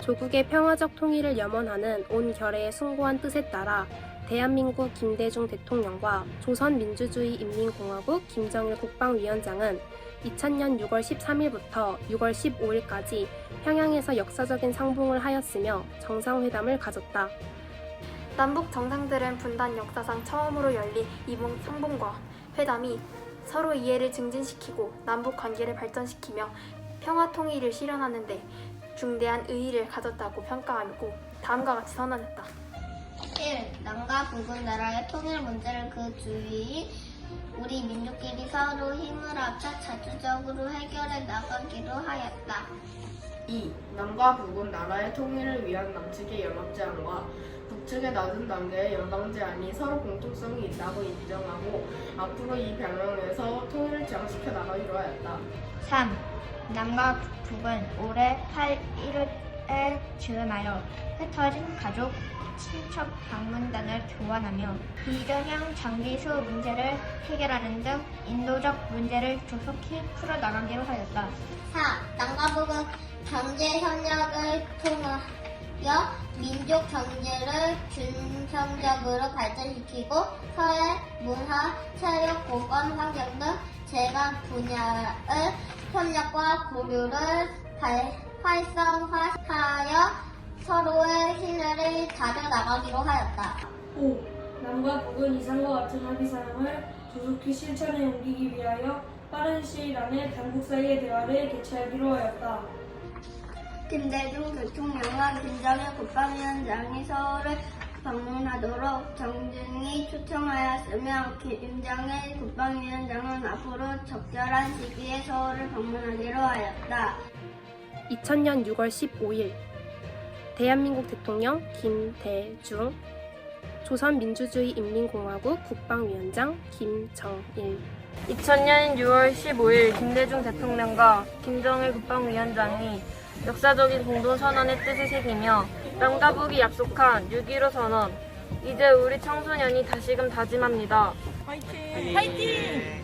조국의 평화적 통일을 염원하는 온 결의의 숭고한 뜻에 따라 대한민국 김대중 대통령과 조선민주주의인민공화국 김정일 국방위원장은 2000년 6월 13일부터 6월 15일까지 평양에서 역사적인 상봉을 하였으며 정상회담을 가졌다. 남북 정상들은 분단 역사상 처음으로 열린 이봉 상봉과 회담이 서로 이해를 증진시키고 남북 관계를 발전시키며 평화 통일을 실현하는데 중대한 의의를 가졌다고 평가하고 다음과 같이 선언했다. 1. 남과 북은 나라의 통일 문제를 그 주위 우리 민족끼리 서로 힘을 합쳐 자주적으로 해결해 나가기로 하였다. 2. 남과 북은 나라의 통일을 위한 남측의 연합제안과 북측의 낮은 단계의 연방제안이 서로 공통성이 있다고 인정하고 앞으로 이 병영에서 통일을 지향시켜 나가기로 하였다. 3. 남과 북은 올해 8일에 지원하여 흩어진 가족, 친척 방문단을 교환하며 비전형 장기수 문제를 해결하는 등 인도적 문제를 조속히 풀어나가기로 하였다. 4. 남과 북은 경제 협력을 통하여 민족 경제를 균형적으로 발전시키고 사회, 문화, 체육, 공간, 환경 등 제각 분야의 협력과 고려를 발- 활성화하여 서로의 신뢰를 다져 나가기로 하였다. 5. 남과 북은 이상과 같은 합의 사항을 조속히 실천에 옮기기 위하여 빠른 시일 안에 당국 사이의 대화를 개최하기로 하였다. 김대중 대통령과 김정일 국방위원장이 서울을 방문하도록 정중히 초청하였으며 김정일 국방위원장은 앞으로 적절한 시기에 서울을 방문하기로 하였다. 2000년 6월 15일 대한민국 대통령 김대중 조선민주주의인민공화국 국방위원장 김정일 2000년 6월 15일 김대중 대통령과 김정일 국방위원장이 역사적인 공동선언의 뜻을 새기며 남과 북이 약속한 6.15 선언. 이제 우리 청소년이 다시금 다짐합니다. 화이팅!